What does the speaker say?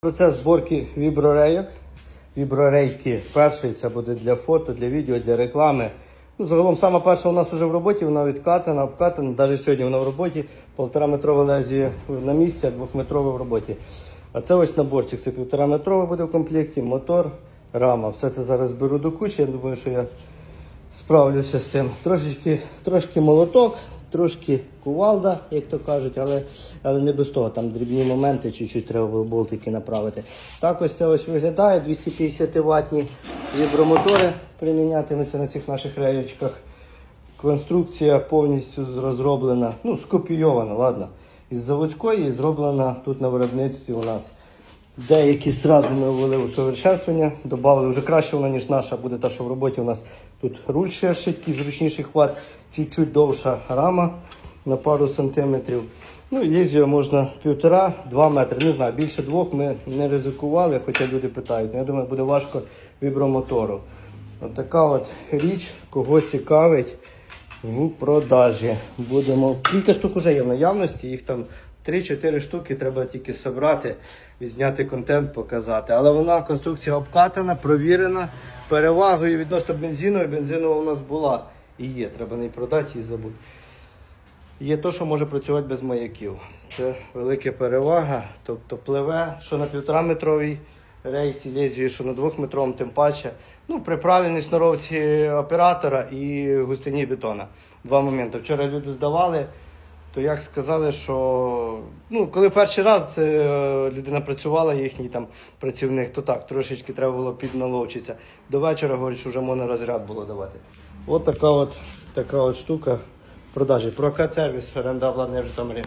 Процес зборки віброрейок. Віброрейки перший це буде для фото, для відео, для реклами. Ну, загалом сама перша у нас вже в роботі, вона відкатана, обкатана. Навіть сьогодні вона в роботі. Полтора метрове лезвіє на місці, а двохметрове в роботі. А це ось наборчик. Це півтора метрове буде в комплекті, мотор, рама. Все це зараз беру до кучі. Я думаю, що я справлюся з цим. Трошечки, трошки молоток, трошки кувалда, як то кажуть, але, але не без того. Там дрібні моменти, чуть-чуть треба було болтики направити. Так ось це ось виглядає. 250 ватні вібромотори примінятимуться на цих наших реєчках. Конструкція повністю розроблена, ну, скопійована, ладно. Із заводської зроблена тут на виробництві у нас. Деякі зразу ми ввели усовершенствування, додали вже краще вона, ніж наша, буде та, що в роботі у нас тут руль ширший, зручніший хват, чуть-чуть довша рама на пару сантиметрів. Ну, лізію можна півтора-два метри. Не знаю, більше двох ми не ризикували, хоча люди питають. Ну, Я думаю, буде важко вібромотору. От така от річ, кого цікавить в продажі. Будемо. Кілька штук вже є в наявності, їх там 3-4 штуки треба тільки зібрати, відзняти контент, показати. Але вона конструкція обкатана, провірена. Перевагою відносно бензинової, бензинова у нас була і є. Треба не продати і забути. Є то, що може працювати без маяків. Це велика перевага. Тобто пливе, що на півтора метровій рейці лезвію, що на двохметровому, тим паче. Ну, при правильній сноровці оператора і густині бетона. Два моменти. Вчора люди здавали, то як сказали, що ну, коли перший раз е, людина працювала, їхній там працівник, то так, трошечки треба було підналовчитися. До вечора, говорять, що вже можна розряд було давати. От така от, така от штука продажі. продажі. К-сервіс, оренда в Житомирі.